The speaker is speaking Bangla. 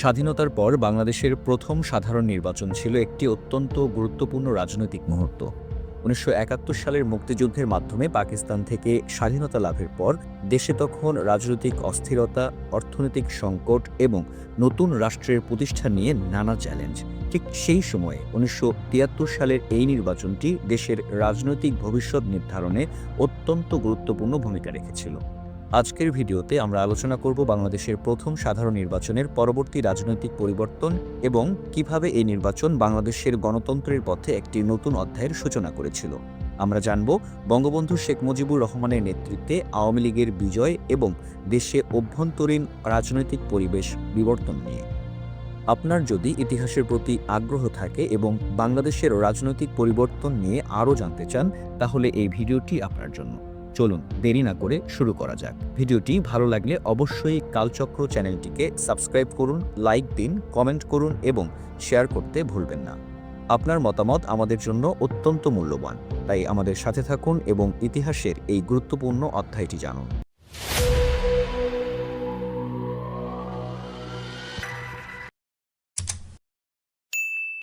স্বাধীনতার পর বাংলাদেশের প্রথম সাধারণ নির্বাচন ছিল একটি অত্যন্ত গুরুত্বপূর্ণ রাজনৈতিক মুহূর্ত। উনিশশো একাত্তর সালের মুক্তিযুদ্ধের মাধ্যমে পাকিস্তান থেকে স্বাধীনতা লাভের পর দেশে তখন রাজনৈতিক অস্থিরতা, অর্থনৈতিক সংকট এবং নতুন রাষ্ট্রের প্রতিষ্ঠা নিয়ে নানা চ্যালেঞ্জ। ঠিক সেই সময়ে উনিশশো তিয়াত্তর সালের এই নির্বাচনটি দেশের রাজনৈতিক ভবিষ্যৎ নির্ধারণে অত্যন্ত গুরুত্বপূর্ণ ভূমিকা রেখেছিল। আজকের ভিডিওতে আমরা আলোচনা করব বাংলাদেশের প্রথম সাধারণ নির্বাচনের পরবর্তী রাজনৈতিক পরিবর্তন এবং কীভাবে এই নির্বাচন বাংলাদেশের গণতন্ত্রের পথে একটি নতুন অধ্যায়ের সূচনা করেছিল। আমরা জানব বঙ্গবন্ধু শেখ মুজিবুর রহমানের নেতৃত্বে আওয়ামী লীগের বিজয় এবং দেশে অভ্যন্তরীণ রাজনৈতিক পরিবেশ বিবর্তন নিয়ে। আপনার যদি ইতিহাসের প্রতি আগ্রহ থাকে এবং বাংলাদেশের রাজনৈতিক পরিবর্তন নিয়ে আরও জানতে চান, তাহলে এই ভিডিওটি আপনার জন্য। চলুন দেরি না করে শুরু করা যাক। ভিডিওটি ভালো লাগলে অবশ্যই কালচক্র চ্যানেলটিকে সাবস্ক্রাইব করুন, লাইক দিন, কমেন্ট করুন এবং শেয়ার করতে ভুলবেন না। আপনার মতামত আমাদের জন্য অত্যন্ত মূল্যবান। তাই আমাদের সাথে থাকুন এবং ইতিহাসের এই গুরুত্বপূর্ণ অধ্যায়টি জানুন।